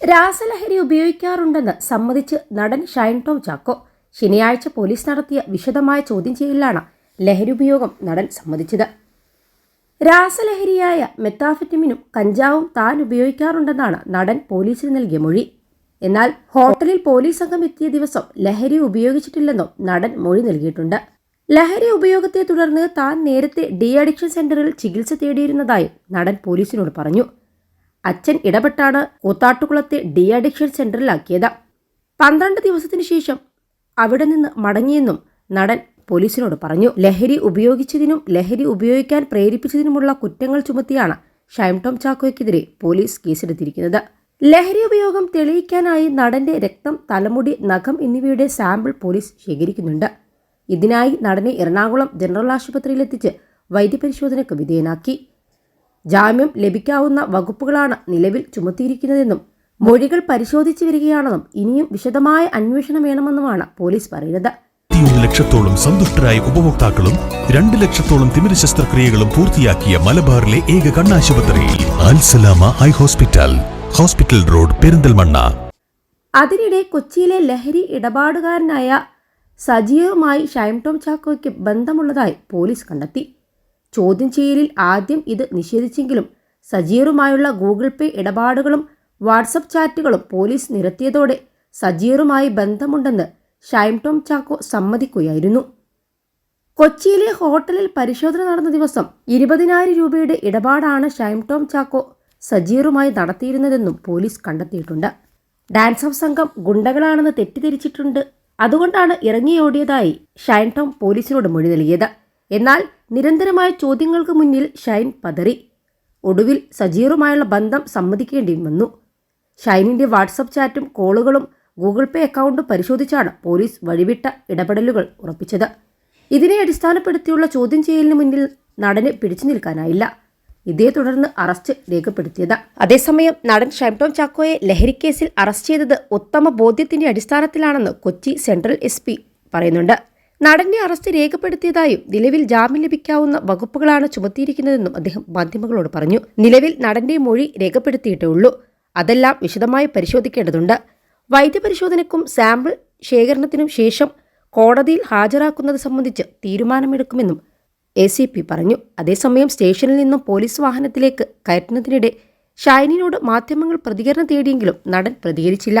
രാസലഹരി ഉപയോഗിക്കാറുണ്ടെന്ന് സമ്മതിച്ച് നടൻ ഷൈൻ ടോം ചാക്കോ ശനിയാഴ്ച പോലീസ് നടത്തിയ വിശദമായ ചോദ്യം ചെയ്യലിലാണ് ലഹരി ഉപയോഗം നടൻ സമ്മതിച്ചത്. രാസലഹരിയായ മെത്താഫെറ്റമിനും കഞ്ചാവും താൻ ഉപയോഗിക്കാറുണ്ടെന്നാണ് നടൻ പോലീസിന് നൽകിയ മൊഴി. എന്നാൽ ഹോട്ടലിൽ പോലീസ് സംഘം എത്തിയ ദിവസം ലഹരി ഉപയോഗിച്ചിട്ടില്ലെന്നും നടൻ മൊഴി നൽകിയിട്ടുണ്ട്. ലഹരി ഉപയോഗത്തെ തുടർന്ന് താൻ നേരത്തെ ഡി അഡിക്ഷൻ സെന്ററിൽ ചികിത്സ തേടിയിരുന്നതായും നടൻ പോലീസിനോട് പറഞ്ഞു. അച്ഛൻ ഇടപെട്ടാണ് കൂത്താട്ടുകുളത്തെ ഡി അഡിക്ഷൻ സെന്ററിലാക്കിയത്. പന്ത്രണ്ട് ദിവസത്തിനു ശേഷം അവിടെ നിന്ന് മടങ്ങിയെന്നും നടൻ പോലീസിനോട് പറഞ്ഞു. ലഹരി ഉപയോഗിച്ചതിനും ലഹരി ഉപയോഗിക്കാൻ പ്രേരിപ്പിച്ചതിനുമുള്ള കുറ്റങ്ങൾ ചുമത്തിയാണ് ഷൈം ടോം ചാക്കോയ്ക്കെതിരെ പോലീസ് കേസെടുത്തിരിക്കുന്നത്. ലഹരി ഉപയോഗം തെളിയിക്കാനായി നടന്റെ രക്തം തലമുടി നഖം എന്നിവയുടെ സാമ്പിൾ പോലീസ് ശേഖരിക്കുന്നുണ്ട്. ഇതിനായി നടനെ എറണാകുളം ജനറൽ ആശുപത്രിയിലെത്തിച്ച് വൈദ്യപരിശോധനയ്ക്ക് വിധേയനാക്കി. ജാമ്യം ലഭിക്കാവുന്ന വകുപ്പുകളാണ് നിലവിൽ ചുമത്തിയിരിക്കുന്നതെന്നും മൊഴികൾ പരിശോധിച്ചു വരികയാണെന്നും ഇനിയും വിശദമായ അന്വേഷണം വേണമെന്നുമാണ് പോലീസ് പറയുന്നത്. ലക്ഷത്തോളം സന്തുഷ്ടരായ ഉപഭോക്താക്കളും രണ്ട് ലക്ഷത്തോളം തിമിര ശസ്ത്രക്രിയകളും പൂർത്തിയാക്കിയ മലബാറിലെ ഏക കണ്ണാശുപത്രിയിൽ Alsalama eye hospital hospital road Perinthalmanna. അതിനിടെ കൊച്ചിയിലെ ലഹരി ഇടപാടുകാരനായ സജീവുമായി ഷൈം ടോം ചാക്കോയ്ക്ക് ബന്ധമുള്ളതായി പോലീസ് കണ്ടെത്തി. ചോദ്യം ചെയ്യലിൽ ആദ്യം ഇത് നിഷേധിച്ചെങ്കിലും സജീറുമായുള്ള ഗൂഗിൾ പേ ഇടപാടുകളും വാട്സപ്പ് ചാറ്റുകളും പോലീസ് നിരത്തിയതോടെ സജീറുമായി ബന്ധമുണ്ടെന്ന് ഷൈം ടോം ചാക്കോ സമ്മതിക്കുകയായിരുന്നു. കൊച്ചിയിലെ ഹോട്ടലിൽ പരിശോധന നടന്ന ദിവസം ഇരുപതിനായിരം രൂപയുടെ ഇടപാടാണ് ഷൈം ടോം ചാക്കോ സജീറുമായി നടത്തിയിരുന്നതെന്നും പോലീസ് കണ്ടെത്തിയിട്ടുണ്ട്. ഡാൻസ് ഓഫ് സംഘം ഗുണ്ടകളാണെന്ന് തെറ്റിദ്ധരിച്ചിട്ടുണ്ട്. അതുകൊണ്ടാണ് ഇറങ്ങിയോടിയതായി ഷൈൻ ടോം പോലീസിനോട് മൊഴി നൽകിയത്. എന്നാൽ നിരന്തരമായ ചോദ്യങ്ങൾക്ക് മുന്നിൽ ഷൈൻ പതറി. ഒടുവിൽ സജീറുമായുള്ള ബന്ധം സമ്മതിക്കേണ്ടി വന്നു. ഷൈനിന്റെ വാട്സപ്പ് ചാറ്റും കോളുകളും ഗൂഗിൾ പേ അക്കൗണ്ടും പരിശോധിച്ചാണ് പോലീസ് വഴിവിട്ട ഇടപെടലുകൾ ഉറപ്പിച്ചത്. ഇതിനെ അടിസ്ഥാനപ്പെടുത്തിയുള്ള ചോദ്യം ചെയ്യലിന് മുന്നിൽ നടന് പിടിച്ചു നിൽക്കാനായില്ല. ഇതേ തുടർന്ന് അറസ്റ്റ് രേഖപ്പെടുത്തിയത്. അതേസമയം നടൻ ഷൈംടോം ചാക്കോയെ ലഹരിക്കേസിൽ അറസ്റ്റ് ചെയ്തത് ഉത്തമ ബോധ്യത്തിന്റെ അടിസ്ഥാനത്തിലാണെന്ന് കൊച്ചി സെൻട്രൽ എസ് പറയുന്നുണ്ട്. നടന്റെ അറസ്റ്റ് രേഖപ്പെടുത്തിയതായും നിലവിൽ ജാമ്യം ലഭിക്കാവുന്ന വകുപ്പുകളാണ് ചുമത്തിയിരിക്കുന്നതെന്നും അദ്ദേഹം മാധ്യമങ്ങളോട് പറഞ്ഞു. നിലവിൽ നടന്റെ മൊഴി രേഖപ്പെടുത്തിയിട്ടേ ഉള്ളൂ അതെല്ലാം വിശദമായി പരിശോധിക്കേണ്ടതുണ്ട്. വൈദ്യപരിശോധനയ്ക്കും സാമ്പിൾ ശേഖരണത്തിനും ശേഷം കോടതിയിൽ ഹാജരാക്കുന്നത് സംബന്ധിച്ച് തീരുമാനമെടുക്കുമെന്നും എ സി പി പറഞ്ഞു. അതേസമയം സ്റ്റേഷനിൽ നിന്നും പോലീസ് വാഹനത്തിലേക്ക് കയറ്റുന്നതിനിടെ ഷൈനിനോട് മാധ്യമങ്ങൾ പ്രതികരണം തേടിയെങ്കിലും നടൻ പ്രതികരിച്ചില്ല.